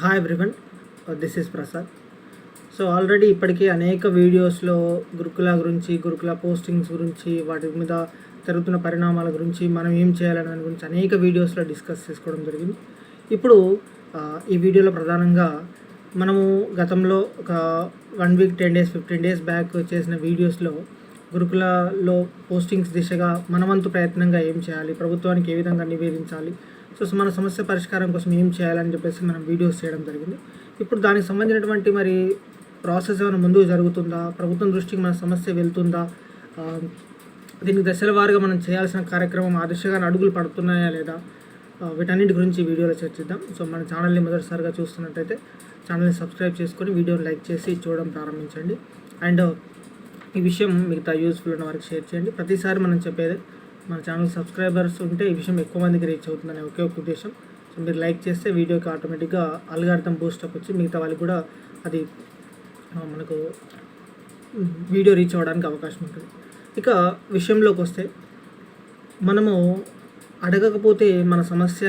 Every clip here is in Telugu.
Hi everyone this is Prasad so already ఇప్పటికీ అనేక వీడియోస్లో గురుకుల గురించి గురుకుల పోస్టింగ్స్ గురించి వాటి మీద జరుగుతున్న పరిణామాల గురించి మనం ఏం చేయాలనే దాని గురించి అనేక వీడియోస్లో డిస్కస్ చేసుకోవడం జరిగింది. ఇప్పుడు ఈ వీడియోలో ప్రధానంగా మనము గతంలో ఒక one week ten days fifteen days back చేసిన వీడియోస్లో గురుకులలో పోస్టింగ్స్ దిశగా మనవంతు ప్రయత్నంగా ఏం చేయాలి ప్రభుత్వానికి ఏ విధంగా నివేదించాలి సో మన సమస్య పరిష్కారం కోసం ఏం చేయాలని చెప్పేసి మనం వీడియోస్ చేయడం జరిగింది. ఇప్పుడు దానికి సంబంధించినటువంటి మరి ప్రాసెస్ ఏమైనా ముందుకు జరుగుతుందా? ప్రభుత్వం దృష్టికి మన సమస్య వెళ్తుందా? దీనికి దశల వారుగా మనం చేయాల్సిన కార్యక్రమం ఆ దిశగా అడుగులు పడుతున్నాయా లేదా? వీటన్నిటి గురించి వీడియోలో చర్చిద్దాం. సో మన ఛానల్ని మొదటిసారిగా చూస్తున్నట్టయితే ఛానల్ని సబ్స్క్రైబ్ చేసుకొని వీడియోని లైక్ చేసి చూడడం ప్రారంభించండి. అండ్ ఈ విషయం మిగతా యూస్ఫుల్ ఉన్న వారికి షేర్ చేయండి. ప్రతిసారి మనం చెప్పేది మన ఛానల్ సబ్స్క్రైబర్స్ ఉంటే ఈ విషయం ఎక్కువ మందికి రీచ్ అవుతుందనే ఒకే ఒక ఉద్దేశం. సో మీరు లైక్ చేస్తే వీడియోకి ఆటోమేటిక్గా అల్గార్థం బూస్టప్ వచ్చి మిగతా వాళ్ళకి కూడా అది మనకు వీడియో రీచ్ అవ్వడానికి అవకాశం ఉంటుంది. ఇక విషయంలోకి వస్తే మనము అడగకపోతే మన సమస్య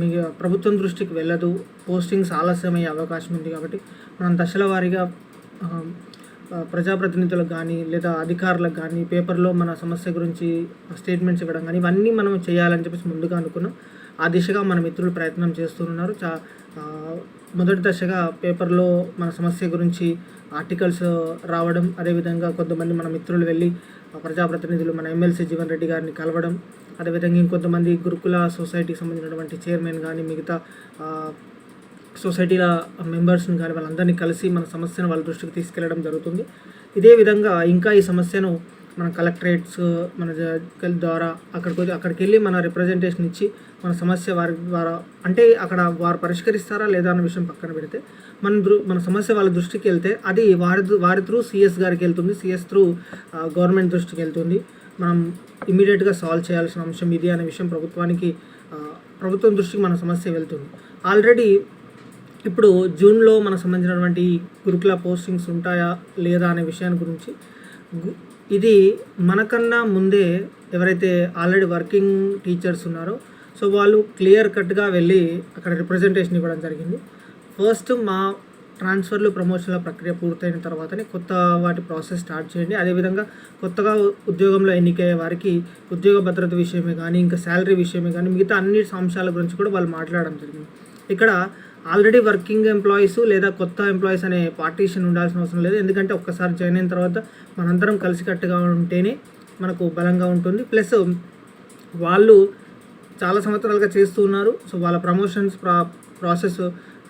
మీ ప్రభుత్వం దృష్టికి వెళ్ళదు. పోస్టింగ్స్ ఆలస్యమయ్యే అవకాశం ఉంది కాబట్టి మనం దశల వారీగా ప్రజాప్రతినిధులకు కానీ లేదా అధికారులకు కానీ పేపర్లో మన సమస్య గురించి స్టేట్మెంట్స్ ఇవ్వడం కానీ ఇవన్నీ మనం చేయాలని చెప్పేసి ముందుగా అనుకున్నాం. ఆ దిశగా మన మిత్రులు ప్రయత్నం చేస్తున్నారు చా మొదటి దశగా పేపర్లో మన సమస్య గురించి ఆర్టికల్స్ రావడం అదేవిధంగా కొంతమంది మన మిత్రులు వెళ్ళి ప్రజాప్రతినిధులు మన ఎమ్మెల్సీ జీవన్ రెడ్డి గారిని కలవడం అదేవిధంగా ఇంకొంతమంది గురుకుల సొసైటీకి సంబంధించినటువంటి చైర్మన్ కానీ మిగతా సొసైటీల మెంబర్స్ని కానీ వాళ్ళందరినీ కలిసి మన సమస్యను వాళ్ళ దృష్టికి తీసుకెళ్ళడం జరుగుతుంది. ఇదే విధంగా ఇంకా ఈ సమస్యను మన కలెక్టరేట్స్ మన జ- ద్వారా అక్కడికి వచ్చి- అక్కడికి వెళ్ళి మన రిప్రజెంటేషన్ ఇచ్చి మన సమస్య వారి ద్వారా అంటే అక్కడ వారు పరిష్కరిస్తారా లేదా అన్న విషయం పక్కన పెడితే మన దృ మన సమస్య వాళ్ళ దృష్టికి వెళ్తే అది వారి వారి త్రూ సిఎస్ గారికి వెళ్తుంది. సిఎస్ త్రూ గవర్నమెంట్ దృష్టికి వెళ్తుంది. మనం ఇమీడియట్గా సాల్వ్ చేయాల్సిన అంశం ఇది అనే విషయం ప్రభుత్వానికి ప్రభుత్వం దృష్టికి మన సమస్య వెళ్తుంది. ఆల్రెడీ ఇప్పుడు జూన్లో మనకు సంబంధించినటువంటి గురుకుల పోస్టింగ్స్ ఉంటాయా లేదా అనే విషయాన్ని గురించి గు- ఇది మనకన్నా ముందే ఎవరైతే ఆల్రెడీ వర్కింగ్ టీచర్స్ ఉన్నారో సో వాళ్ళు క్లియర్ కట్గా వెళ్ళి అక్కడ రిప్రజెంటేషన్ ఇవ్వడం జరిగింది. ఫస్ట్ మా ట్రాన్స్ఫర్లు ప్రమోషన్ల ప్రక్రియ పూర్తయిన తర్వాతనే కొత్త వాటి ప్రాసెస్ స్టార్ట్ చేయండి. అదేవిధంగా కొత్తగా ఉద్యోగంలో ఎన్నికయ్యే వారికి ఉద్యోగ భద్రత విషయమే కానీ ఇంకా శాలరీ విషయమే కానీ మిగతా అన్ని అంశాల గురించి కూడా వాళ్ళు మాట్లాడడం జరిగింది. ఇక్కడ ఆల్రెడీ వర్కింగ్ ఎంప్లాయీస్ లేదా కొత్త ఎంప్లాయీస్ అనే పార్టీషన్ ఉండాల్సిన అవసరం లేదు. ఎందుకంటే ఒక్కసారి జాయిన్ అయిన తర్వాత మనందరం కలిసికట్టుగా ఉంటేనే మనకు బలంగా ఉంటుంది. ప్లస్ వాళ్ళు చాలా సంవత్సరాలుగా చేస్తూ ఉన్నారు. సో వాళ్ళ ప్రమోషన్స్ ప్రా process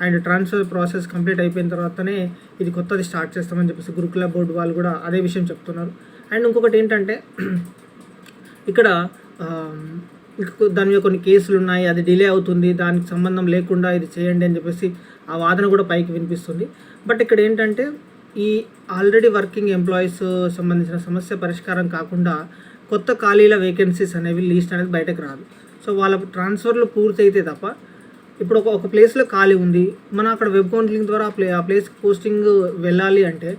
and transfer process complete అయిపోయిన తర్వాతనే ఇది కొత్తది స్టార్ట్ చేస్తామని చెప్పేసి గురుకుల బోర్డు వాళ్ళు కూడా అదే విషయం చెప్తున్నారు. అండ్ ఇంకొకటి ఏంటంటే ఇక్కడ దాని మీద కొన్ని కేసులు ఉన్నాయి అది డిలే అవుతుంది దానికి సంబంధం లేకుండా ఇది చేయండి అని చెప్పేసి ఆ వాదన కూడా పైకి వినిపిస్తుంది. బట్ ఇక్కడ ఏంటంటే ఈ ఆల్రెడీ వర్కింగ్ ఎంప్లాయీస్ సంబంధించిన సమస్య పరిష్కారం కాకుండా కొత్త ఖాళీల వేకెన్సీస్ అనేవి లీస్ట్ అనేది బయటకు రాదు. సో వాళ్ళ ట్రాన్స్ఫర్లు పూర్తయితే తప్ప ఇప్పుడు ఒక ఒక ప్లేస్లో ఖాళీ ఉంది మనం అక్కడ వెబ్ కౌన్సిలింగ్ ద్వారా ఆ ప్లే ఆ ప్లేస్ పోస్టింగ్ వెళ్ళాలి అంటే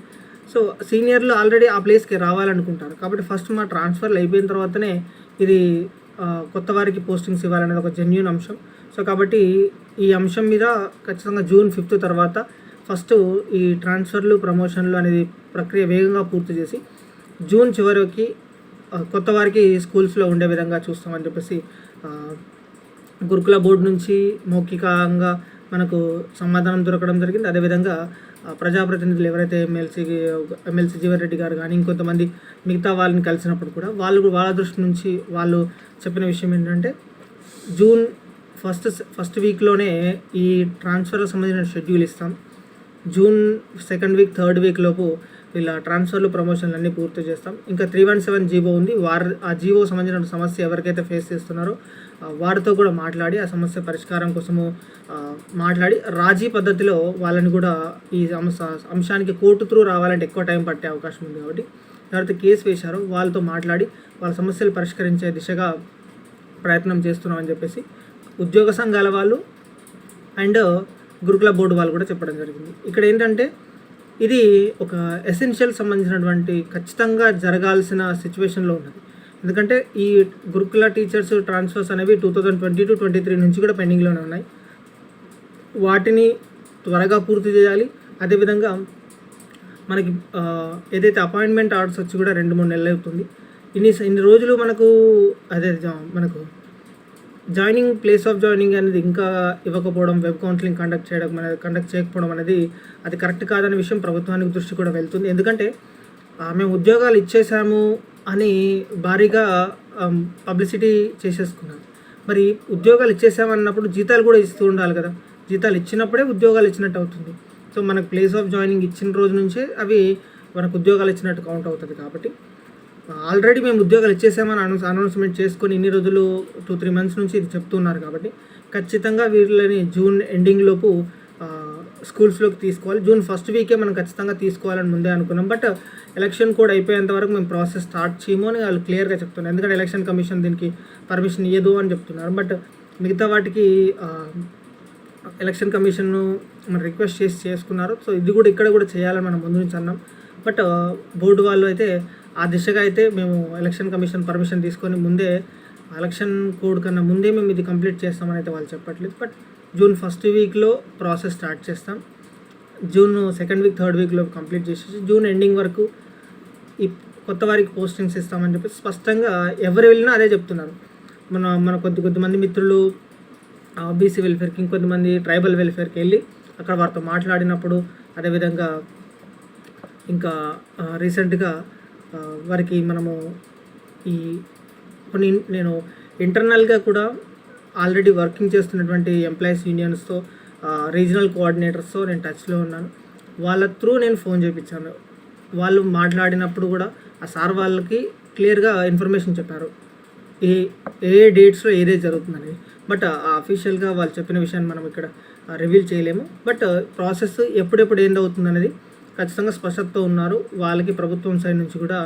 సో సీనియర్లు ఆల్రెడీ ఆ ప్లేస్కి రావాలనుకుంటారు. కాబట్టి ఫస్ట్ మా ట్రాన్స్ఫర్లు అయిపోయిన తర్వాతనే ఇది కొత్త వారికి పోస్టింగ్స్ ఇవ్వాలనేది ఒక జెన్యున్ అంశం. సో కాబట్టి ఈ అంశం మీద ఖచ్చితంగా జూన్ ఫిఫ్త్ తర్వాత ఫస్ట్ ఈ ట్రాన్స్ఫర్లు ప్రమోషన్లు అనేది ప్రక్రియ వేగంగా పూర్తి చేసి జూన్ చివరికి కొత్త వారికి స్కూల్స్లో ఉండే విధంగా చూస్తామని చెప్పేసి గురుకుల బోర్డు నుంచి మౌఖికంగా మనకు సమాధానం దొరకడం జరిగింది. అదేవిధంగా ప్రజాప్రతినిధులు ఎవరైతే ఎమ్మెల్సీ ఎమ్మెల్సీ జీవరెడ్డి గారు కానీ ఇంకొంతమంది మిగతా వాళ్ళని కలిసినప్పుడు కూడా వాళ్ళు వాళ్ళ దృష్టి నుంచి వాళ్ళు చెప్పిన విషయం ఏంటంటే జూన్ ఫస్ట్ ఫస్ట్ వీక్లోనే ఈ ట్రాన్స్ఫర్కి సంబంధించిన షెడ్యూల్ ఇస్తాం. June second week third week లోపు ఇలా ట్రాన్స్ఫర్లు ప్రమోషన్లు అన్నీ పూర్తి చేస్తాం. ఇంకా త్రీ వన్ సెవెన్ జీవో ఉంది. వారు ఆ జీవో సంబంధించిన సమస్య ఎవరికైతే ఫేస్ చేస్తున్నారో వారితో కూడా మాట్లాడి ఆ సమస్య పరిష్కారం కోసము మాట్లాడి రాజీ పద్ధతిలో వాళ్ళని కూడా ఈ అంశ అంశానికి కోర్టు త్రూ రావాలంటే ఎక్కువ టైం పట్టే అవకాశం ఉంది కాబట్టి. ఎవరైతే కేసు వేశారో. వాళ్ళతో మాట్లాడి వాళ్ళ సమస్యలు పరిష్కరించే దిశగా ప్రయత్నం చేస్తున్నామని చెప్పేసి ఉద్యోగ సంఘాల వాళ్ళు అండ్ గురుకుల బోర్డు వాళ్ళు కూడా చెప్పడం జరిగింది. ఇక్కడ ఏంటంటే ఇది ఒక ఎసెన్షియల్ సంబంధించినటువంటి ఖచ్చితంగా జరగాల్సిన సిచ్యువేషన్లో ఉన్నది. ఎందుకంటే ఈ గురుకుల టీచర్స్ ట్రాన్స్ఫర్స్ అనేవి two thousand twenty to twenty three నుంచి కూడా పెండింగ్లోనే ఉన్నాయి. వాటిని త్వరగా పూర్తి చేయాలి. అదేవిధంగా మనకి ఏదైతే అపాయింట్మెంట్ ఆర్డర్స్ వచ్చి కూడా రెండు మూడు నెలలు అవుతుంది. ఇన్ని ఇన్ని రోజులు మనకు అదే జా- మనకు జాయినింగ్ ప్లేస్ ఆఫ్ జాయినింగ్ అనేది ఇంకా ఇవ్వకపోవడం వెబ్ కౌన్సిలింగ్ కండక్ట్ చేయడం అనేది కండక్ట్ చేయకపోవడం అనేది అది కరెక్ట్ కాదనే విషయం ప్రభుత్వానికి దృష్టి కూడా వెళ్తుంది. ఎందుకంటే మేము ఉద్యోగాలు ఇచ్చేసాము అని భారీగా పబ్లిసిటీ చేసేసుకున్నాం. మరి ఉద్యోగాలు ఇచ్చేసామన్నప్పుడు జీతాలు కూడా ఇస్తూ ఉండాలి కదా. జీతాలు ఇచ్చినప్పుడే ఉద్యోగాలు ఇచ్చినట్టు అవుతుంది. సో మనకు ప్లేస్ ఆఫ్ జాయినింగ్ ఇచ్చిన రోజు నుంచే అవి మనకు ఉద్యోగాలు ఇచ్చినట్టు కౌంట్ అవుతుంది కాబట్టి ఆల్రెడీ మేము ఉద్యోగాలు ఇచ్చేసామని అనౌన్స్ అనౌన్స్మెంట్ చేసుకొని ఇన్ని రోజులు టూ త్రీ మంత్స్ నుంచి ఇది చెప్తున్నారు కాబట్టి ఖచ్చితంగా వీళ్ళని జూన్ ఎండింగ్ లోపు స్కూల్స్లోకి తీసుకోవాలి. జూన్ ఫస్ట్ వీకే మనం ఖచ్చితంగా తీసుకోవాలని ముందే అనుకున్నాం. బట్ ఎలక్షన్ కూడా అయిపోయేంత వరకు మేము ప్రాసెస్ స్టార్ట్ చేయము అని వాళ్ళు క్లియర్గా చెప్తున్నారు. ఎందుకంటే ఎలక్షన్ కమిషన్ దీనికి పర్మిషన్ ఇవ్వదు అని చెప్తున్నారు. బట్ మిగతా వాటికి ఎలక్షన్ కమిషన్ మనం రిక్వెస్ట్ చేసి చేసుకున్నారు. సో ఇది కూడా ఇక్కడ కూడా చేయాలని మనం ముందు నుంచి అన్నాం. బట్ బోర్డు వాళ్ళు అయితే ఆ దిశగా అయితే మేము ఎలక్షన్ కమిషన్ పర్మిషన్ తీసుకొని ముందే ఎలక్షన్ కోడ్ కన్నా ముందే మేము ఇది కంప్లీట్ చేస్తామని అయితే వాళ్ళు చెప్పట్లేదు. బట్ జూన్ ఫస్ట్ వీక్లో ప్రాసెస్ స్టార్ట్ చేస్తాం. జూన్ సెకండ్ వీక్ థర్డ్ వీక్లో కంప్లీట్ చేసేసి జూన్ ఎండింగ్ వరకు ఈ కొత్త వారికి పోస్టింగ్స్ ఇస్తామని చెప్పి స్పష్టంగా ఎవరు వెళ్ళినా అదే చెప్తున్నారు. మన మన కొద్ది కొద్దిమంది మిత్రులు బీసీ వెల్ఫేర్కి ఇంకొద్దిమంది ట్రైబల్ వెల్ఫేర్కి వెళ్ళి అక్కడ వారితో మాట్లాడినప్పుడు అదేవిధంగా ఇంకా రీసెంట్గా వారికి మనము ఈ కొన్ని నేను ఇంటర్నల్గా కూడా ఆల్రెడీ వర్కింగ్ చేస్తున్నటువంటి ఎంప్లాయీస్ యూనియన్స్తో రీజనల్ కోఆర్డినేటర్స్తో నేను టచ్లో ఉన్నాను. వాళ్ళ త్రూ నేను ఫోన్ చేయించాను వాళ్ళు మాట్లాడినప్పుడు కూడా ఆ సార్ వాళ్ళకి క్లియర్గా ఇన్ఫర్మేషన్ చెప్పారు. ఏ ఏ డేట్స్లో ఏదే జరుగుతుందని. బట్ అఫీషియల్గా వాళ్ళు చెప్పిన విషయాన్ని మనం ఇక్కడ రివీల్ చేయలేము. బట్ ప్రాసెస్ ఎప్పుడెప్పుడు ఏందవుతుంది అనేది ఖచ్చితంగా స్పష్టతతో ఉన్నారు. వాళ్ళకి ప్రభుత్వం సైడ్ నుంచి కూడా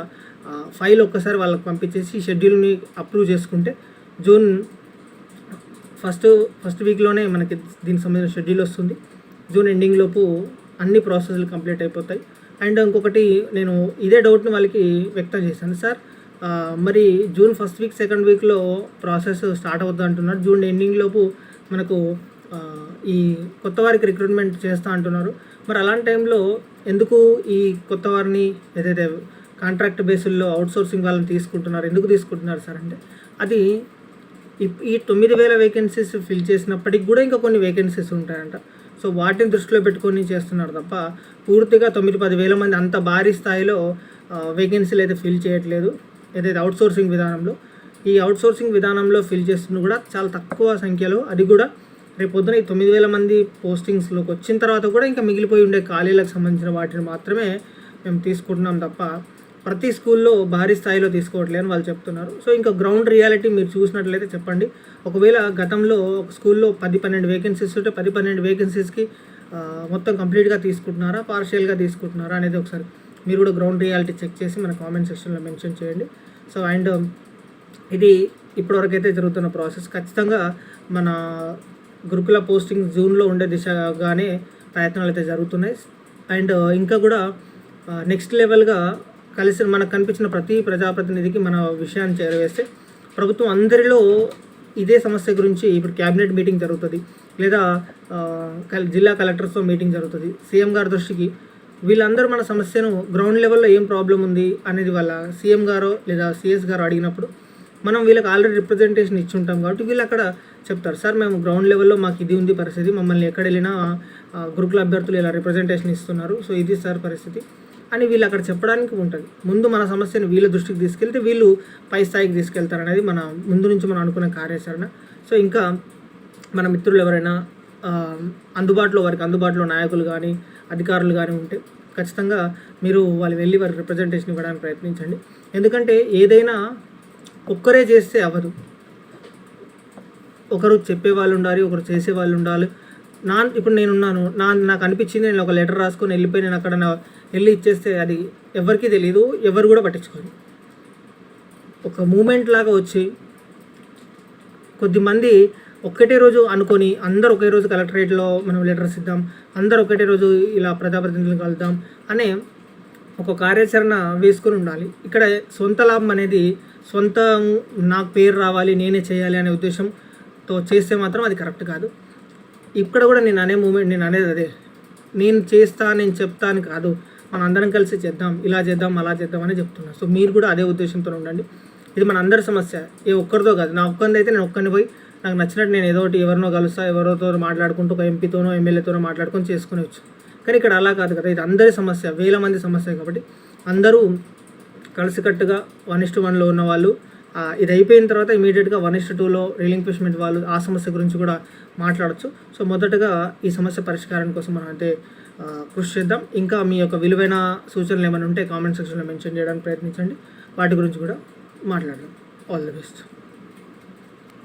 ఫైల్ ఒక్కసారి వాళ్ళకి పంపించేసి షెడ్యూల్ని అప్రూవ్ చేసుకుంటే జూన్ ఫస్ట్ ఫస్ట్ వీక్లోనే మనకి దీనికి సంబంధించిన షెడ్యూల్ వస్తుంది. జూన్ ఎండింగ్ లోపు అన్ని ప్రాసెస్లు కంప్లీట్ అయిపోతాయి. అండ్ ఇంకొకటి నేను ఇదే డౌట్ని వాళ్ళకి వ్యక్తం చేశాను. సార్ మరి జూన్ ఫస్ట్ వీక్ సెకండ్ వీక్లో ప్రాసెస్ స్టార్ట్ అవుద్ది అంటున్నారు. జూన్ ఎండింగ్ లోపు మనకు ఈ కొత్త వారికి రిక్రూట్మెంట్ చేస్తా అంటున్నారు. మరి అలాంటి టైంలో ఎందుకు ఈ కొత్త వారిని ఏదైతే కాంట్రాక్ట్ బేసుల్లో అవుట్సోర్సింగ్ వాళ్ళని తీసుకుంటున్నారు ఎందుకు తీసుకుంటున్నారు సార్ అంటే అది ఈ- ఈ తొమ్మిది వేల వేకెన్సీస్ ఫిల్ చేసినప్పటికి కూడా ఇంకా కొన్ని వేకెన్సీస్ ఉంటాయంట. సో వాటిని దృష్టిలో పెట్టుకొని చేస్తున్నారు తప్ప పూర్తిగా తొమ్మిది పది వేల మంది అంత భారీ స్థాయిలో వేకెన్సీలు అయితే ఫిల్ చేయట్లేదు. ఏదైతే అవుట్సోర్సింగ్ విధానంలో ఈ అవుట్సోర్సింగ్ విధానంలో ఫిల్ చేస్తున్న కూడా చాలా తక్కువ సంఖ్యలో అది కూడా రేపు పొద్దున ఈ తొమ్మిది వేల మంది పోస్టింగ్స్లోకి వచ్చిన తర్వాత కూడా ఇంకా మిగిలిపోయి ఉండే ఖాళీలకు సంబంధించిన వాటిని మాత్రమే మేము తీసుకుంటున్నాం తప్ప ప్రతి స్కూల్లో భారీ స్థాయిలో తీసుకోవట్లేదు అని వాళ్ళు చెప్తున్నారు. సో ఇంకా గ్రౌండ్ రియాలిటీ మీరు చూసినట్లయితే చెప్పండి. ఒకవేళ గతంలో ఒక స్కూల్లో పది పన్నెండు వేకెన్సీస్ ఉంటే పది పన్నెండు వేకెన్సీస్కి మొత్తం కంప్లీట్గా తీసుకుంటున్నారా పార్షియల్గా తీసుకుంటున్నారా అనేది ఒకసారి మీరు కూడా గ్రౌండ్ రియాలిటీ చెక్ చేసి మన కామెంట్ సెక్షన్లో మెన్షన్ చేయండి. సో అండ్ ఇది ఇప్పటివరకు అయితే జరుగుతున్న ప్రాసెస్. ఖచ్చితంగా మన గురుకుల పోస్టింగ్ జూన్లో ఉండే దిశగానే ప్రయత్నాలు అయితే జరుగుతున్నాయి. అండ్ ఇంకా కూడా నెక్స్ట్ లెవెల్గా కలిసి మనకు కనిపించిన ప్రతి ప్రజాప్రతినిధికి మన విషయాన్ని చేరవేస్తే ప్రభుత్వం అందరిలో ఇదే సమస్య గురించి ఇప్పుడు క్యాబినెట్ మీటింగ్ జరుగుతుంది. లేదా జిల్లా కలెక్టర్స్తో మీటింగ్ జరుగుతుంది. సీఎం గారి దృష్టికి వీళ్ళందరూ మన సమస్యను గ్రౌండ్ లెవెల్లో ఏం ప్రాబ్లం ఉంది అనేది వాళ్ళ సీఎం గారో లేదా సిఎస్ గారో అడిగినప్పుడు మనం వీళ్ళకి ఆల్రెడీ రిప్రజెంటేషన్ ఇచ్చి ఉంటాం కాబట్టి వీళ్ళు అక్కడ చెప్తారు. సార్ మేము గ్రౌండ్ లెవెల్లో మాకు ఇది ఉంది పరిస్థితి. మమ్మల్ని ఎక్కడ వెళ్ళినా గురుకుల అభ్యర్థులు ఇలా రిప్రజెంటేషన్ ఇస్తున్నారు. సో ఇది సార్ పరిస్థితి. అని వీళ్ళు అక్కడ చెప్పడానికి ఉంటుంది. ముందు మన సమస్యను వీళ్ళ దృష్టికి తీసుకెళ్తే వీళ్ళు పై స్థాయికి తీసుకెళ్తారు అనేది మన ముందు నుంచి మనం అనుకున్న కార్యాచరణ. సో ఇంకా మన మిత్రులు ఎవరైనా అందుబాటులో వారికి అందుబాటులో నాయకులు కానీ అధికారులు కానీ ఉంటే ఖచ్చితంగా మీరు వాళ్ళు వెళ్ళి వారికి రిప్రజెంటేషన్ ఇవ్వడానికి ప్రయత్నించండి. ఎందుకంటే ఏదైనా ఒక్కరే చేస్తే అవ్వదు. ఒకరు చెప్పే వాళ్ళు ఉండాలి ఒకరు చేసే వాళ్ళు ఉండాలి నా ఇప్పుడు నేను ఉన్నాను నా నాకు అనిపించింది నేను ఒక లెటర్ రాసుకొని వెళ్ళిపోయి నేను అక్కడ నా- వెళ్ళి ఇచ్చేస్తే అది ఎవరికీ తెలియదు ఎవరు కూడా పట్టించుకోరు. ఒక మూమెంట్ లాగా వచ్చి కొద్దిమంది ఒక్కటే రోజు అనుకొని అందరు ఒకే రోజు కలెక్టరేట్లో మనం లెటర్స్ ఇద్దాం అందరు ఒకటే రోజు ఇలా ప్రజాప్రతినిధులను కలుద్దాం అనే ఒక కార్యాచరణ వేసుకొని ఉండాలి. ఇక్కడ సొంత లాభం అనేది సొంత నాకు పేరు రావాలి నేనే చేయాలి అనే ఉద్దేశం తో చేస్తే మాత్రం అది కరెక్ట్ కాదు. ఇక్కడ కూడా నేను అనే మూమెంట్ నేను అనేది అదే. నేను చేస్తా నేను చెప్తా అని కాదు. మన అందరం కలిసి చేద్దాం ఇలా చేద్దాం అలా చేద్దాం అని చెప్తున్నా. సో మీరు కూడా అదే ఉద్దేశంతో ఉండండి. ఇది మన అందరి సమస్య. ఏ ఒక్కరితో కాదు. నా ఒక్కరిది అయితే నేను ఒక్కరిని పోయి నాకు నచ్చినట్టు నేను ఏదో ఒకటి ఎవరినో కలుస్తా ఎవరితో మాట్లాడుకుంటూ ఒక ఎంపీతోనో ఎమ్మెల్యేతోనో మాట్లాడుకొని చేసుకునేవచ్చు కానీ ఇక్కడ అలా కాదు కదా. ఇది అందరి సమస్య వేల మంది సమస్య కాబట్టి అందరూ కలిసికట్టుగా వన్ ఇస్ వన్లో ఉన్న వాళ్ళు ఇది అయిపోయిన తర్వాత ఇమీడియట్గా వన్ ఇస్ట్ టూలో రిలింక్విష్మెంట్ వాళ్ళు ఆ సమస్య గురించి కూడా మాట్లాడచ్చు. సో మొదటగా ఈ సమస్య పరిష్కారం కోసం మనం అయితే కృషి చేద్దాం. ఇంకా మీ యొక్క విలువైన సూచనలు ఏమైనా ఉంటే కామెంట్ సెక్షన్లో మెన్షన్ చేయడానికి ప్రయత్నించండి. వాటి గురించి కూడా మాట్లాడదాం. All the best